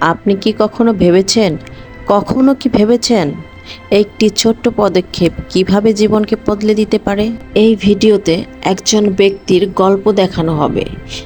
আপনি কি কখনো ভেবেছেন? কখনো কি ভেবেছেন? একটি ছোট্ট পদক্ষেপ কীভাবে জীবনকে বদলে দিতে পারে? এই ভিডিওতে একজন ব্যক্তির গল্প দেখানো হবে,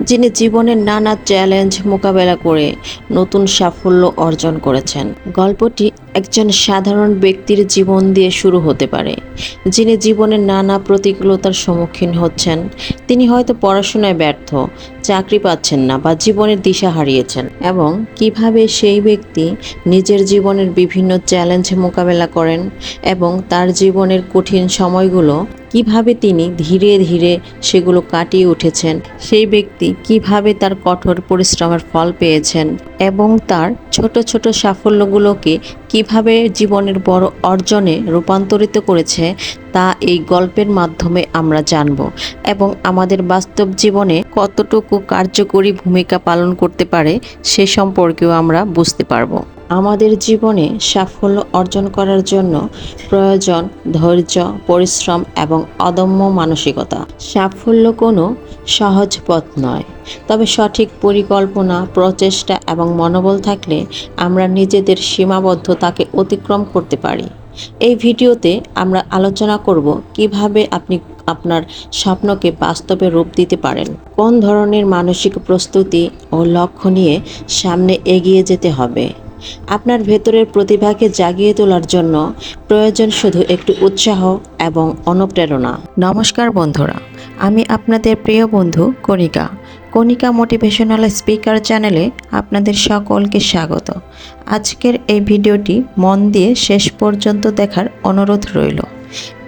যিনি জীবনের নানা চ্যালেঞ্জ মোকাবেলা করে নতুন সাফল্য অর্জন করেছেন। গল্পটি একজন সাধারণ ব্যক্তির জীবন দিয়ে শুরু হতে পারে, যিনি জীবনের নানা প্রতিকূলতার সম্মুখীন হচ্ছেন। তিনি হয়তো পড়াশোনায় ব্যর্থ, চাকরি পাচ্ছেন না বা জীবনের দিশা হারিয়েছেন এবং কীভাবে সেই ব্যক্তি নিজের জীবনের বিভিন্ন চ্যালেঞ্জ মোকাবেলা করেন এবং তার জীবনের কঠিন সময়গুলো কীভাবে তিনি ধীরে ধীরে সেগুলো কাটিয়ে উঠেছেন, সেই ব্যক্তি কীভাবে তার কঠোর পরিশ্রমের ফল পেয়েছেন এবং তার ছোট ছোট সাফল্যগুলোকে কীভাবে জীবনের বড় অর্জনে রূপান্তরিত করেছে, তা এই গল্পের মাধ্যমে আমরা জানব এবং আমাদের বাস্তব জীবনে কতটুকু কার্যকরী ভূমিকা পালন করতে পারে সে সম্পর্কেও আমরা বুঝতে পারব। আমাদের জীবনে সাফল্য অর্জন করার জন্য প্রয়োজন ধৈর্য, পরিশ্রম এবং অদম্য মানসিকতা। সাফল্য কোনো সহজ পথ নয়। তবে সঠিক পরিকল্পনা, প্রচেষ্টা এবং মনোবল থাকলে আমরা নিজেদের সীমাবদ্ধতাকে অতিক্রম করতে পারি। এই ভিডিওতে আমরা আলোচনা করব কীভাবে আপনি আপনার স্বপ্নকে বাস্তবে রূপ দিতে পারেন। কোন ধরনের মানসিক প্রস্তুতি ও লক্ষ্য নিয়ে সামনে এগিয়ে যেতে হবে? আপনার ভেতরের প্রতিভাকে জাগিয়ে তোলার জন্য প্রয়োজন শুধু একটু উৎসাহ এবং অনুপ্রেরণা। নমস্কার বন্ধুরা, আমি আপনাদের প্রিয় বন্ধু কণিকা। কণিকা মোটিভেশনাল স্পিকার চ্যানেলে আপনাদের সকলকে স্বাগত। আজকের এই ভিডিওটি মন দিয়ে শেষ পর্যন্ত দেখার অনুরোধ রইল।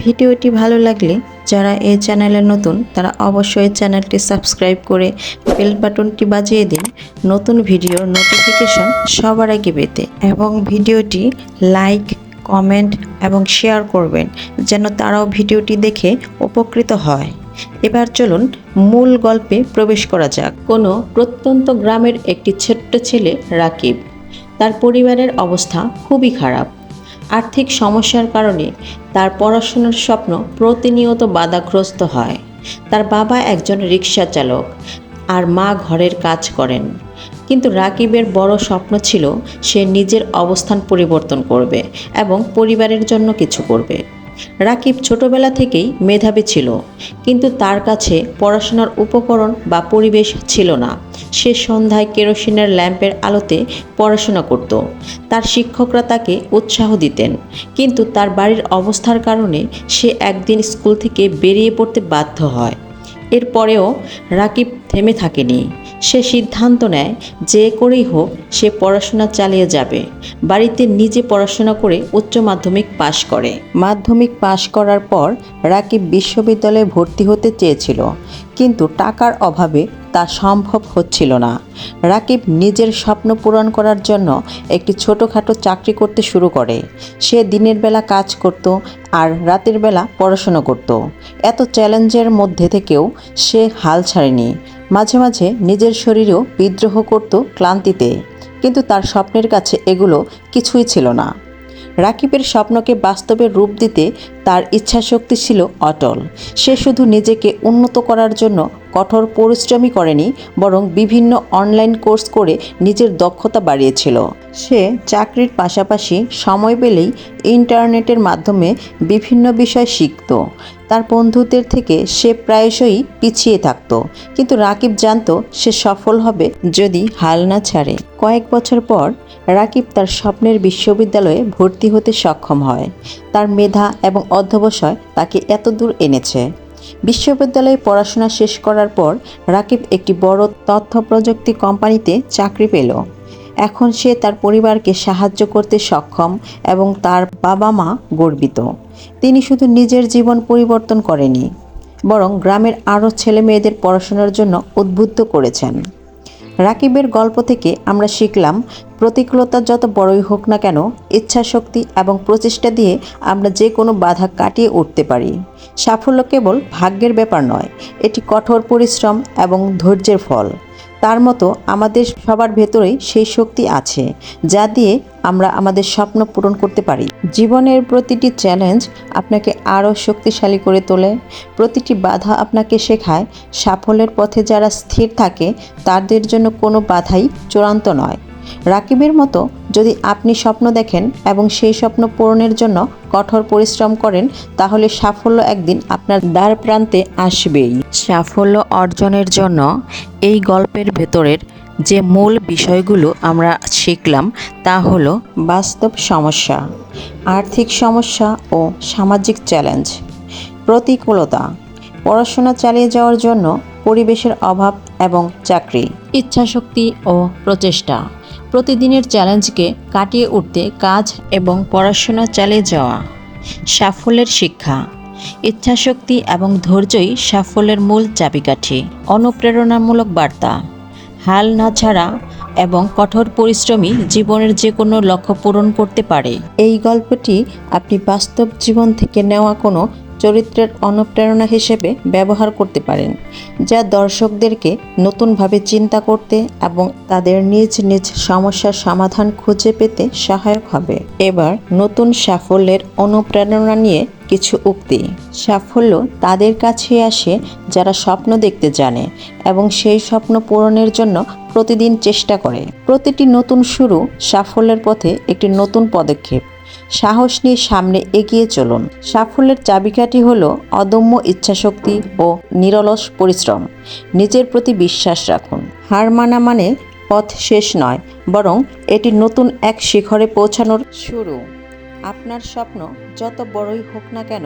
ভিডিওটি ভালো লাগলে যারা এই চ্যানেলে নতুন, তারা অবশ্যই চ্যানেলটি সাবস্ক্রাইব করে বেল বাটনটি বাজিয়ে দিন। নতুন ভিডিওর নোটিফিকেশন সবার আগে পেতে এবং ভিডিওটি লাইক, কমেন্ট এবং শেয়ার করবেন যেন তারাও ভিডিওটি দেখে উপকৃত হয়। এবার চলুন মূল গল্পে প্রবেশ করা যাক। কোনো প্রত্যন্ত গ্রামের একটি ছোট্ট ছেলে রাকিব, তার পরিবারের অবস্থা খুবই খারাপ। আর্থিক সমস্যার কারণে তার পড়াশোনার স্বপ্ন প্রতিনিয়ত বাধাগ্রস্ত হয়। তার বাবা একজন রিক্সা চালক আর মা ঘরের কাজ করেন। কিন্তু রাকিবের বড় স্বপ্ন ছিল সে নিজের অবস্থান পরিবর্তন করবে এবং পরিবারের জন্য কিছু করবে। রাকিব ছোটবেলা থেকেই মেধাবী ছিল, কিন্তু তার কাছে পড়াশোনার উপকরণ বা পরিবেশ ছিল না। সে সন্ধ্যায় কেরোসিনের ল্যাম্পের আলোতে পড়াশোনা করত। তার শিক্ষকরা তাকে উৎসাহ দিতেন, কিন্তু তার বাড়ির অবস্থার কারণে সে একদিন স্কুল থেকে বেরিয়ে পড়তে বাধ্য হয়। এরপরেও রাকিব থেমে থাকেনি। সে সিদ্ধান্ত নেয় যে করেই হোক সে পড়াশোনা চালিয়ে যাবে। বাড়িতে নিজে পড়াশোনা করে উচ্চ মাধ্যমিক পাশ করে। মাধ্যমিক পাশ করার পর রাকিব বিশ্ববিদ্যালয়ে ভর্তি হতে চেয়েছিল, কিন্তু টাকার অভাবে তা সম্ভব হচ্ছিল না। রাকিব নিজের স্বপ্ন পূরণ করার জন্য একটি ছোটোখাটো চাকরি করতে শুরু করে। সে দিনের বেলা কাজ করত আর রাতের বেলা পড়াশোনা করত। এত চ্যালেঞ্জের মধ্যে থেকেও সে হাল ছাড়েনি। মাঝে মাঝে নিজের শরীরেও বিদ্রোহ করত ক্লান্তিতে, কিন্তু তার স্বপ্নের কাছে এগুলো কিছুই ছিল না। রাকিবের স্বপ্নকে বাস্তবে রূপ দিতে তার ইচ্ছাশক্তি ছিল অটল। সে শুধু নিজেকে উন্নত করার জন্য কঠোর পরিশ্রমই করেনি, বরং বিভিন্ন অনলাইন কোর্স করে নিজের দক্ষতা বাড়িয়েছিল। সে চাকরির পাশাপাশি সময় পেলেই ইন্টারনেটের মাধ্যমে বিভিন্ন বিষয় শিখত। তার বন্ধুদের থেকে সে প্রায়শই পিছিয়ে থাকত, কিন্তু রাকিব জানতো সে সফল হবে যদি হাল না ছাড়ে। কয়েক বছর পর রাকিব তার স্বপ্নের বিশ্ববিদ্যালয়ে ভর্তি হতে সক্ষম হয়। তার মেধা এবং অধ্যবসায় তাকে এত দূর এনেছে। বিশ্ববিদ্যালয়ে পড়াশোনা শেষ করার পর রাকিব একটি বড় তথ্য প্রযুক্তি কোম্পানিতে চাকরি পেল। এখন সে তার পরিবারকে সাহায্য করতে সক্ষম এবং তার বাবা মা গর্বিত। তিনি শুধু নিজের জীবন পরিবর্তন করেনি বরং গ্রামের আরও ছেলে মেয়েদের পড়াশোনার জন্য উদ্বুদ্ধ করেছেন। রাকিবের গল্প থেকে আমরা শিখলাম, প্রতিকূলতা যত বড়ই হোক না কেন, ইচ্ছাশক্তি এবং প্রচেষ্টা দিয়ে আমরা যে কোনো বাধা কাটিয়ে উঠতে পারি। সাফল্য কেবল ভাগ্যের ব্যাপার নয়, এটি কঠোর পরিশ্রম এবং ধৈর্যের ফল। তার মতো আমাদের সবার ভেতরেই সেই শক্তি আছে, যা দিয়ে আমরা আমাদের স্বপ্ন পূরণ করতে পারি। জীবনের প্রতিটি চ্যালেঞ্জ আপনাকে আরও শক্তিশালী করে তোলে। প্রতিটি বাধা আপনাকে শেখায়। সাফল্যের পথে যারা স্থির থাকে, তাদের জন্য কোনো বাধাই চূড়ান্ত নয়। রাকিবের মতো যদি আপনি স্বপ্ন দেখেন এবং সেই স্বপ্ন পূরণের জন্য কঠোর পরিশ্রম করেন, তাহলে সাফল্য একদিন আপনার দ্বার প্রান্তে আসবেই। সাফল্য অর্জনের জন্য এই গল্পের ভেতরের যে মূল বিষয়গুলো আমরা শিখলাম তা হলো বাস্তব সমস্যা, আর্থিক সমস্যা ও সামাজিক চ্যালেঞ্জ, প্রতিকূলতা, পড়াশোনা চালিয়ে যাওয়ার জন্য পরিবেশের অভাব এবং চাকরি, ইচ্ছাশক্তি ও প্রচেষ্টা, প্রতিদিনের চ্যালেঞ্জকে কাটিয়ে উঠতে কাজ এবং পড়াশোনা চালিয়ে যাওয়া, সাফল্যের শিক্ষা, ইচ্ছাশক্তি এবং ধৈর্যই সাফল্যের মূল চাবিকাঠি, অনুপ্রেরণামূলক বার্তা। হাল না ছাড়া এবং কঠোর পরিশ্রমী জীবনের যে কোনো লক্ষ্য পূরণ করতে পারে। এই গল্পটি আপনি বাস্তব জীবন থেকে নেওয়া কোনো চরিত্রের অনুপ্রেরণা হিসেবে ব্যবহার করতে পারেন, যা দর্শকদেরকে নতুনভাবে চিন্তা করতে এবং তাদের নিজ নিজ সমস্যার সমাধান খুঁজে পেতে সহায়ক হবে। এবার নতুন সাফল্যের অনুপ্রেরণা নিয়ে কিছু উক্তি। সাফল্য তাদের কাছে আসে যারা স্বপ্ন দেখতে জানে এবং সেই স্বপ্ন পূরণের জন্য প্রতিদিন চেষ্টা করে। প্রতিটি নতুন শুরু সাফল্যের পথে একটি নতুন পদক্ষেপ। সাহস নিয়ে সামনে এগিয়ে চলুন। সাফল্যের চাবিকাঠি হল অদম্য ইচ্ছাশক্তি ও নিরলস পরিশ্রম। নিজের প্রতি বিশ্বাস রাখুন। হার মানা মানে পথ শেষ নয়, বরং এটি নতুন এক শিখরে পৌঁছানোর শুরু। আপনার স্বপ্ন যত বড়ই হোক না কেন,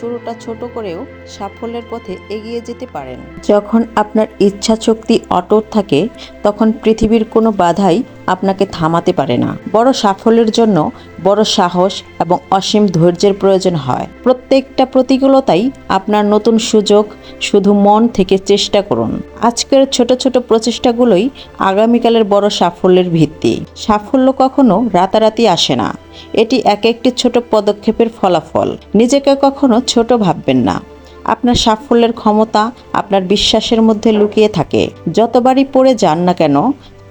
শুরুটা ছোট করেও সাফল্যের পথে এগিয়ে যেতে পারেন। যখন আপনার ইচ্ছা শক্তি অটুট থাকে, তখন পৃথিবীর কোনো বাধাই আপনাকে থামাতে পারে না। বড় সাফল্যের জন্য বড় সাহস এবং অসীম ধৈর্যের প্রয়োজন হয়। প্রত্যেকটা প্রতিকূলতাই আপনার নতুন সুযোগ, শুধু মন থেকে চেষ্টা করুন। আজকের ছোট ছোট প্রচেষ্টাগুলোই আগামীকালের বড় সাফল্যের ভিত্তি। সাফল্য কখনো রাতারাতি আসে না। এটি এক একটি ছোট পদক্ষেপের ফলাফল। নিজেকে কখনো ছোট ভাববেন না। আপনার সাফল্যের ক্ষমতা আপনার বিশ্বাসের মধ্যে লুকিয়ে থাকে। যতবারই পড়ে যান না কেন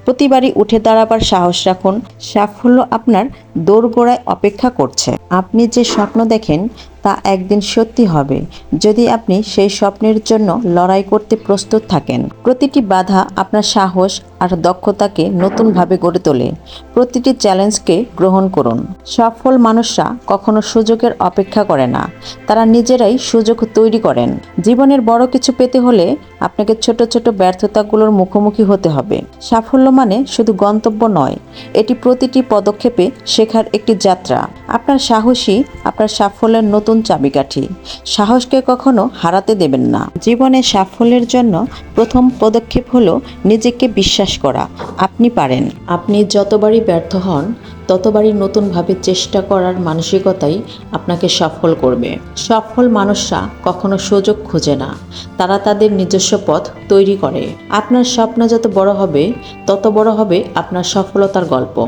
প্রতিবারই উঠে দাঁড়াবার সাহস রাখুন। সাফল্য আপনার দোরগোড়ায় অপেক্ষা করছে। আপনি যে স্বপ্ন দেখেন তা একদিন সত্যি হবে, যদি আপনি সেই স্বপ্নের জন্য লড়াই করতে প্রস্তুত থাকেন। প্রতিটি বাধা আপনার সাহস আর দক্ষতাকে নতুনভাবে গড়ে তোলে। প্রতিটি চ্যালেঞ্জকে গ্রহণ করুন। সফল মানুষরা কখনো সুযোগের অপেক্ষা করে না। তারা নিজেরাই সুযোগ তৈরি করেন। জীবনের বড় কিছু পেতে হলে আপনাকে ছোট ছোট ব্যর্থতাগুলোর মুখোমুখি হতে হবে। সাফল্য মানে শুধু গন্তব্য নয়, এটি প্রতিটি পদক্ষেপে শেখার একটি যাত্রা। আপনার সাহসী আপনার সাফল্যের নতুন চাবিকাঠি। সাহসকে কখনো হারাতে দেবেন না। জীবনে সাফল্যের জন্য প্রথম পদক্ষেপ হলো নিজেকে বিশ্বাস করা। আপনি পারেন। আপনি যতবারই ব্যর্থ হন, ততবারই নতুনভাবে চেষ্টা করার মানসিকতাই আপনাকে সফল করবে। সফল মানুষরা কখনো সুযোগ খোঁজে না। তারা তাদের নিজস্ব পথ তৈরি করে। আপনার স্বপ্ন যত বড় হবে, তত বড় হবে আপনার সফলতার গল্প।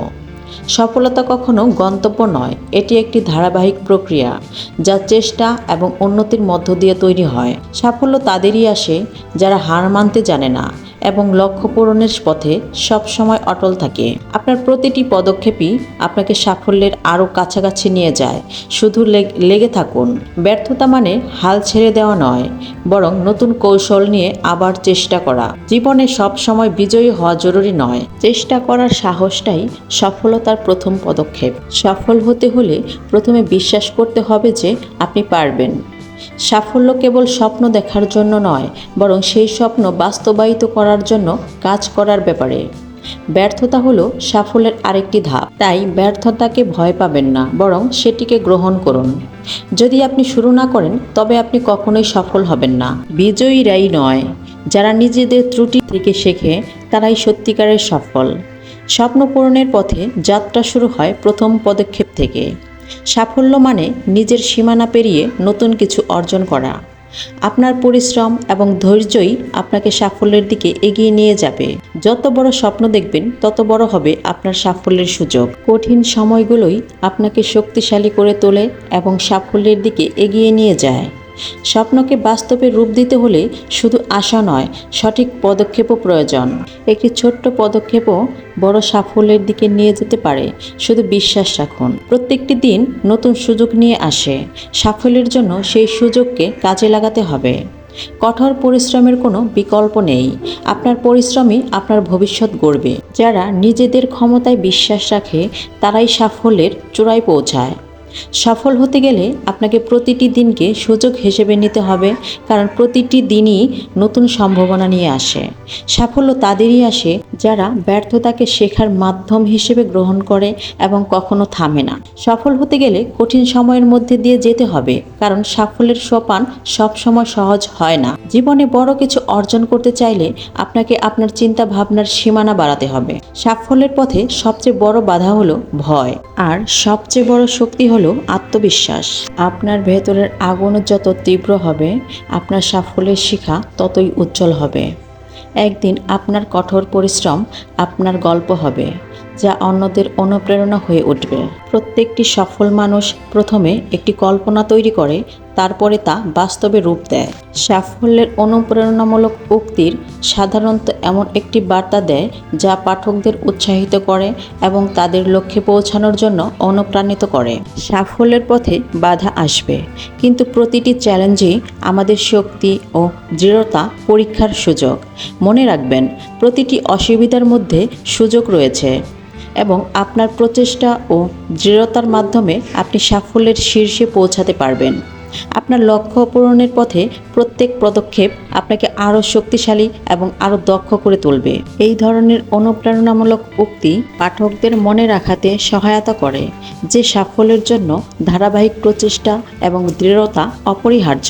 সফলতা কখনো গন্তব্য নয়। এটি একটি ধারাবাহিক প্রক্রিয়া যা চেষ্টা এবং উন্নতির মধ্য দিয়ে তৈরি হয়। সাফল্য তাদেরই আসে যারা হার মানতে জানে না। এবং লক্ষ্য পূরণের পথে সবসময় অটল থাকে। আপনার প্রতিটি পদক্ষেপই আপনাকে সাফল্যের আরও কাছাকাছি নিয়ে যায়। শুধু লেগ- থাকুন। ব্যর্থতা মানে হাল ছেড়ে দেওয়া নয়, বরং নতুন কৌশল নিয়ে আবার চেষ্টা করা। জীবনে সব সময় বিজয়ী হওয়া জরুরি নয়। চেষ্টা করার সাহসটাই সফলতার প্রথম পদক্ষেপ। সফল হতে হলে প্রথমে বিশ্বাস করতে হবে যে আপনি পারবেন। সাফল্য কেবল স্বপ্ন দেখার জন্য নয়, বরং সেই স্বপ্ন বাস্তবায়িত করার জন্য কাজ করার ব্যাপারে। ব্যর্থতা হলো সাফল্যের আরেকটি ধাপ। তাই ব্যর্থতাকে ভয় পাবেন না, বরং সেটিকে গ্রহণ করুন। যদি আপনি শুরু না করেন, তবে আপনি কখনোই সফল হবেন না। বিজয়ীরাই নয়। যারা নিজেদের ত্রুটি থেকে শেখে, তারাই সত্যিকারের সফল। স্বপ্ন পূরণের পথে যাত্রা শুরু হয় প্রথম পদক্ষেপ থেকে। সাফল্য মানে নিজের সীমানা পেরিয়ে নতুন কিছু অর্জন করা। আপনার পরিশ্রম এবং ধৈর্যই আপনাকে সাফল্যের দিকে এগিয়ে নিয়ে যাবে। যত বড় স্বপ্ন দেখবেন, তত বড় হবে আপনার সাফল্যের সুযোগ। কঠিন সময়গুলোই আপনাকে শক্তিশালী করে তোলে এবং সাফল্যের দিকে এগিয়ে নিয়ে যায়। স্বপ্নকে বাস্তবে রূপ দিতে হলে শুধু আশা নয়, সঠিক পদক্ষেপও প্রয়োজন। একটি ছোট্ট পদক্ষেপও বড় সাফল্যের দিকে নিয়ে যেতে পারে, শুধু বিশ্বাস রাখুন। প্রত্যেকটি দিন নতুন সুযোগ নিয়ে আসে, সাফল্যের জন্য সেই সুযোগকে কাজে লাগাতে হবে। কঠোর পরিশ্রমের কোনো বিকল্প নেই, আপনার পরিশ্রমই আপনার ভবিষ্যৎ গড়বে। যারা নিজেদের ক্ষমতায় বিশ্বাস রাখে, তারাই সাফল্যের চূড়ায় পৌঁছায়। সফল হতে গেলে আপনাকে প্রতিটি দিনকে সুযোগ হিসেবে নিতে হবে, কারণ প্রতিটি দিনই নতুন সম্ভাবনা নিয়ে আসে। সাফল্য তাদেরই আসে যারা ব্যর্থতাকে শেখার মাধ্যম হিসেবে গ্রহণ করে এবং কখনো থামে না। সফল হতে গেলে কঠিন সময়ের মধ্যে দিয়ে যেতে হবে, কারণ সাফল্যের সোপান সবসময় সহজ হয় না। জীবনে বড় কিছু অর্জন করতে চাইলে আপনাকে আপনার চিন্তা ভাবনার সীমানা বাড়াতে হবে। সাফল্যের পথে সবচেয়ে বড় বাধা হলো ভয়, আর সবচেয়ে বড় শক্তি হলো আত্মবিশ্বাস। আপনার ভেতরের আগুন যত তীব্র হবে, আপনার সাফল্যের শিখা ততই উজ্জ্বল হবে। একদিন আপনার কঠোর পরিশ্রম আপনার গল্প হবে, যা অন্যদের অনুপ্রেরণা হয়ে উঠবে। প্রত্যেকটি সফল মানুষ প্রথমে একটি কল্পনা তৈরি করে তারপরে তা বাস্তবে রূপ দেয়। সাফল্যের অনুপ্রেরণামূলক উক্তির সাধারণত এমন একটি বার্তা দেয় যা পাঠকদের উৎসাহিত করে এবং তাদের লক্ষ্যে পৌঁছানোর জন্য অনুপ্রাণিত করে। সাফল্যের পথে বাধা আসবে, কিন্তু প্রতিটি চ্যালেঞ্জই আমাদের শক্তি ও দৃঢ়তা পরীক্ষার সুযোগ। মনে রাখবেন, প্রতিটি অসুবিধার মধ্যে সুযোগ রয়েছে এবং আপনার প্রচেষ্টা ও দৃঢ়তার মাধ্যমে আপনি সাফল্যের শীর্ষে পৌঁছাতে পারবেন। আপনার লক্ষ্য পূরণের পথে প্রত্যেক পদক্ষেপ আপনাকে আরও শক্তিশালী এবং আরও দক্ষ করে তুলবে। এই ধরনের অনুপ্রেরণামূলক উক্তি পাঠকদের মনে রাখাতে সহায়তা করে, যে সাফল্যের জন্য ধারাবাহিক প্রচেষ্টা এবং দৃঢ়তা অপরিহার্য।